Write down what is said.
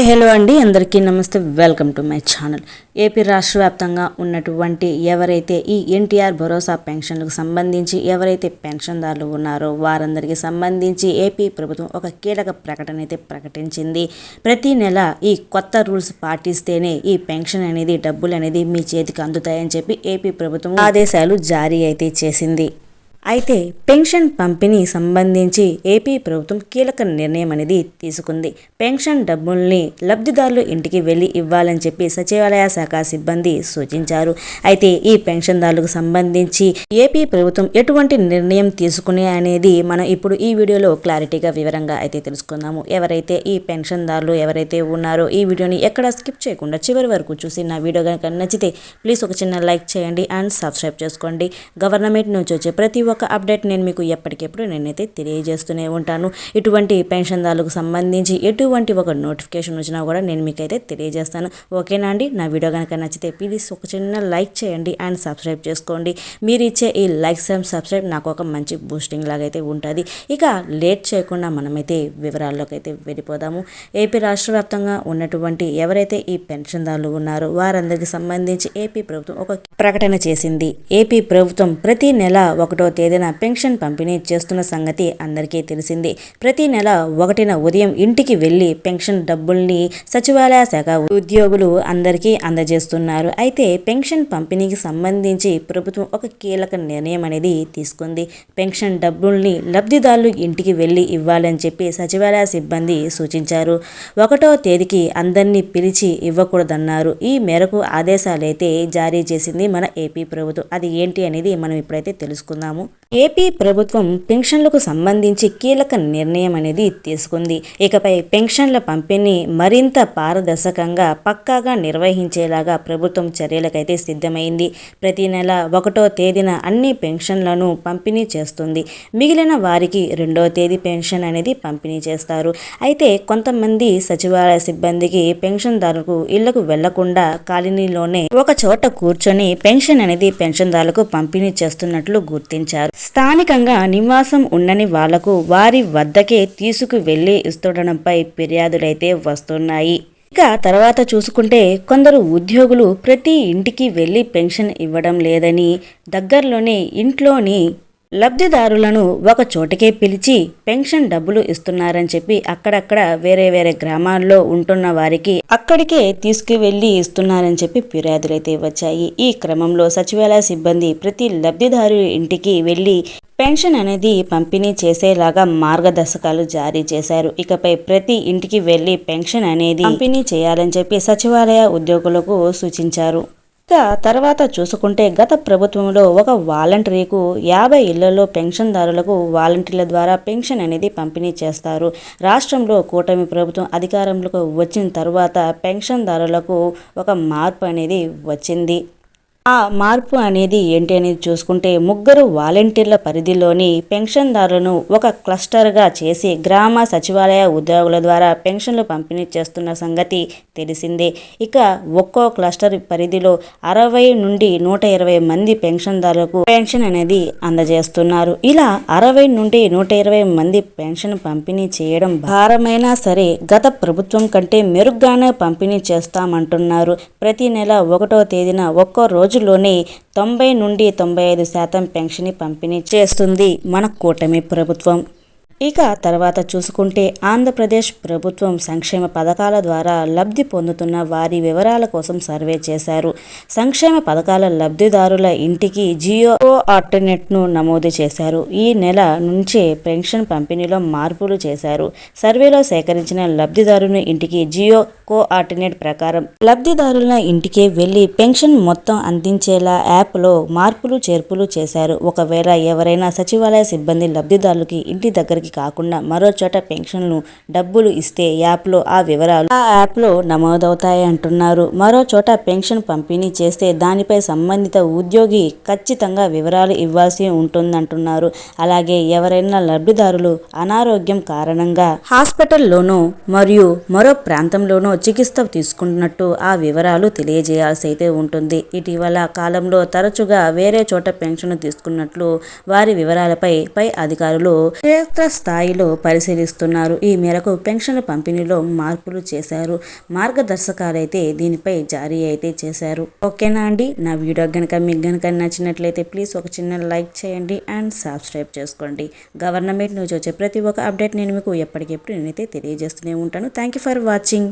Hi hello అండి. అందరికీ నమస్తే. Welcome to my channel. AP రాష్ట్ర వ్యాప్తంగా ఉన్నటువంటి ఎవరైతే ఈ ఎన్టీఆర్ భరోసా పెన్షన్లకు సంబంధించి ఎవరైతే పెన్షన్దారులు ఉన్నారో వారందరికీ సంబంధించి ఏపీ ప్రభుత్వం ఒక కీలక ప్రకటన అయితే ప్రకటించింది. ప్రతి నెల ఈ కొత్త రూల్స్ పాటిస్తేనే ఈ పెన్షన్ అనేది డబ్బులు అనేది మీ చేతికి అందుతాయని చెప్పి ఏపీ ప్రభుత్వం ఆదేశాలు జారీ అయితే చేసింది. అయితే పెన్షన్ పంపిణీ సంబంధించి ఏపీ ప్రభుత్వం కీలక నిర్ణయం అనేది తీసుకుంది. పెన్షన్ డబ్బుల్ని లబ్ధిదారులు ఇంటికి వెళ్ళి ఇవ్వాలని చెప్పి సచివాలయ శాఖ సిబ్బంది సూచించారు. అయితే ఈ పెన్షన్దారులకు సంబంధించి ఏపీ ప్రభుత్వం ఎటువంటి నిర్ణయం తీసుకునే అనేది మనం ఇప్పుడు ఈ వీడియోలో క్లారిటీగా వివరంగా అయితే తెలుసుకుందాము. ఎవరైతే ఈ పెన్షన్దారులు ఎవరైతే ఉన్నారో ఈ వీడియోని ఎక్కడ స్కిప్ చేయకుండా చివరి వరకు చూసి నా వీడియో కనుక నచ్చితే ప్లీజ్ ఒక చిన్న లైక్ చేయండి అండ్ సబ్స్క్రైబ్ చేసుకోండి. గవర్నమెంట్ నుంచి వచ్చే ప్రతి ఒక అప్డేట్ నేను మీకు ఎప్పటికెప్పుడు నేనైతే తెలియజేస్తూనే ఉంటాను. ఇటువంటి పెన్షన్దారులకు సంబంధించి ఎటువంటి ఒక నోటిఫికేషన్ వచ్చినా కూడా నేను మీకైతే తెలియజేస్తాను. ఓకేనా అండి? నా వీడియో కనుక నచ్చితే ప్లీజ్ ఒక చిన్న లైక్ చేయండి అండ్ సబ్స్క్రైబ్ చేసుకోండి. మీరు ఇచ్చే ఈ లైక్స్ అండ్ సబ్స్క్రైబ్ నాకు ఒక మంచి బూస్టింగ్ లాగైతే ఉంటుంది. ఇక లేట్ చేయకుండా మనమైతే వివరాల్లోకి అయితే వెళ్ళిపోదాము. ఏపీ రాష్ట్ర వ్యాప్తంగా ఉన్నటువంటి ఎవరైతే ఈ పెన్షన్దారులు ఉన్నారో వారందరికి సంబంధించి ఏపీ ప్రభుత్వం ఒక ప్రకటన చేసింది. ఏపీ ప్రభుత్వం ప్రతి నెల ఒకటో తేదీన పెన్షన్ పంపిణీ చేస్తున్న సంగతి అందరికీ తెలిసింది. ప్రతి నెల ఒకటిన ఉదయం ఇంటికి వెళ్ళి పెన్షన్ డబ్బుల్ని సచివాలయ శాఖ ఉద్యోగులు అందరికీ అందజేస్తున్నారు. అయితే పెన్షన్ పంపిణీకి సంబంధించి ప్రభుత్వం ఒక కీలక నిర్ణయం అనేది తీసుకుంది. పెన్షన్ డబ్బుల్ని లబ్ధిదారులు ఇంటికి వెళ్ళి ఇవ్వాలని చెప్పి సచివాలయ సిబ్బంది సూచించారు. ఒకటో తేదీకి అందరినీ పిలిచి ఇవ్వకూడదన్నారు. ఈ మేరకు ఆదేశాలైతే జారీ చేసింది మన ఏపీ ప్రభుత్వం. అది ఏంటి అనేది మనం ఇప్పుడైతే తెలుసుకుందాము. ఏపీ ప్రభుత్వం పెన్షన్లకు సంబంధించి కీలక నిర్ణయం అనేది తీసుకుంది. ఇకపై పెన్షన్ల పంపిణీ మరింత పారదర్శకంగా పక్కాగా నిర్వహించేలాగా ప్రభుత్వం చర్యలకైతే సిద్ధమైంది. ప్రతి నెల ఒకటో తేదీన అన్ని పెన్షన్లను పంపిణీ చేస్తుంది. మిగిలిన వారికి రెండో తేదీ పెన్షన్ అనేది పంపిణీ చేస్తారు. అయితే కొంతమంది సచివాలయ సిబ్బందికి పెన్షన్దారులకు ఇళ్ళకు వెళ్ళకుండా కాలనీలోనే ఒక చోట కూర్చొని పెన్షన్ అనేది పెన్షన్దారులకు పంపిణీ చేస్తున్నట్లు గుర్తించారు. స్థానికంగా నివాసం ఉండని వాళ్ళకు వారి వద్దకే తీసుకు వెళ్ళి ఇస్తుండడంపై ఫిర్యాదులైతే వస్తున్నాయి. ఇక తర్వాత చూసుకుంటే కొందరు ఉద్యోగులు ప్రతి ఇంటికి వెళ్ళి పెన్షన్ ఇవ్వడం లేదని దగ్గరలోనే ఇంట్లోని లబ్ధిదారులను ఒక చోటకే పిలిచి పెన్షన్ డబ్బులు ఇస్తున్నారని చెప్పి అక్కడక్కడ వేరే వేరే గ్రామాల్లో ఉంటున్న వారికి అక్కడికే తీసుకువెళ్ళి ఇస్తున్నారని చెప్పి ఫిర్యాదులైతే వచ్చాయి. ఈ క్రమంలో సచివాలయ సిబ్బంది ప్రతి లబ్ధిదారు ఇంటికి వెళ్ళి పెన్షన్ అనేది పంపిణీ చేసేలాగా మార్గదర్శకాలు జారీ చేశారు. ఇకపై ప్రతి ఇంటికి వెళ్ళి పెన్షన్ అనేది పంపిణీ చేయాలని చెప్పి సచివాలయ ఉద్యోగులకు సూచించారు. తర్వాత చూసుకుంటే గత ప్రభుత్వంలో ఒక వాలంటరీకు యాభై ఇళ్ళలో పెన్షన్దారులకు వాలంటీర్ల ద్వారా పెన్షన్ అనేది పంపిణీ చేస్తారు. రాష్ట్రంలో కూటమి ప్రభుత్వం అధికారంలోకి వచ్చిన తర్వాత పెన్షన్దారులకు ఒక మార్పు అనేది వచ్చింది. ఆ మార్పు అనేది ఏంటి అనేది చూసుకుంటే ముగ్గురు వాలంటీర్ల పరిధిలోని పెన్షన్దారులను ఒక క్లస్టర్గా చేసి గ్రామ సచివాలయ ఉద్యోగుల ద్వారా పెన్షన్లు పంపిణీ చేస్తున్న సంగతి తెలిసిందే. ఇక ఒక్కో క్లస్టర్ పరిధిలో అరవై నుండి నూట ఇరవై మంది పెన్షన్దారులకు పెన్షన్ అనేది అందజేస్తున్నారు. ఇలా అరవై నుండి నూట ఇరవై మంది పెన్షన్ పంపిణీ చేయడం భారమైనా సరే గత ప్రభుత్వం కంటే మెరుగ్గానే పంపిణీ చేస్తామంటున్నారు. ప్రతి నెల ఒకటో తేదీన ఒక్కో రోజు రోజుల్లోనే తొంభై నుండి తొంభై ఐదు శాతం పెన్షన్ పంపిణీ చేస్తుంది మన కూటమి ప్రభుత్వం. ఇక తర్వాత చూసుకుంటే ఆంధ్రప్రదేశ్ ప్రభుత్వం సంక్షేమ పథకాల ద్వారా లబ్ధి పొందుతున్న వారి వివరాల కోసం సర్వే చేశారు. సంక్షేమ పథకాల లబ్ధిదారుల ఇంటికి జియో ఆల్టర్నేట్ను నమోదు చేశారు. ఈ నెల నుంచే పెన్షన్ పంపిణీలో మార్పులు చేశారు. సర్వేలో సేకరించిన లబ్ధిదారుని ఇంటికి జియో కోఆర్డినేట్ ప్రకారం లబ్ధిదారుల ఇంటికి వెళ్ళి పెన్షన్ మొత్తం అందించేలా యాప్లో మార్పులు చేర్పులు చేశారు. ఒకవేళ ఎవరైనా సచివాలయ సిబ్బంది లబ్ధిదారులకి ఇంటి దగ్గరికి కాకుండా మరో చోట పెన్షన్లు డబ్బులు ఇస్తే యాప్లో ఆ వివరాలు ఆ యాప్లో నమోదవుతాయి అంటున్నారు. మరో చోట పెన్షన్ పంపిణీ చేస్తే దానిపై సంబంధిత ఉద్యోగి ఖచ్చితంగా వివరాలు ఇవ్వాల్సి ఉంటుందంటున్నారు. అలాగే ఎవరైనా లబ్ధిదారులు అనారోగ్యం కారణంగా హాస్పిటల్లోనూ మరియు మరో ప్రాంతంలోనూ చికిత్స తీసుకుంటున్నట్టు ఆ వివరాలు తెలియజేయాల్సి అయితే ఉంటుంది. ఇటీవల కాలంలో తరచుగా వేరే చోట పెన్షన్ తీసుకున్నట్లు వారి వివరాలపై పై అధికారులు క్షేత్ర స్థాయిలో పరిశీలిస్తున్నారు. ఈ మేరకు పెన్షన్ల పంపిణీలో మార్పులు చేశారు. మార్గదర్శకాలైతే దీనిపై జారీ అయితే చేశారు. ఓకేనా అండి? నా వీడియో కనుక మీకు కనుక నచ్చినట్లయితే ప్లీజ్ ఒక చిన్న లైక్ చేయండి అండ్ సబ్స్క్రైబ్ చేసుకోండి. గవర్నమెంట్ నుంచి వచ్చే ప్రతి ఒక్క అప్డేట్ నేను మీకు ఎప్పటికెప్పుడు నేనైతే తెలియజేస్తూనే ఉంటాను. Thank you for watching.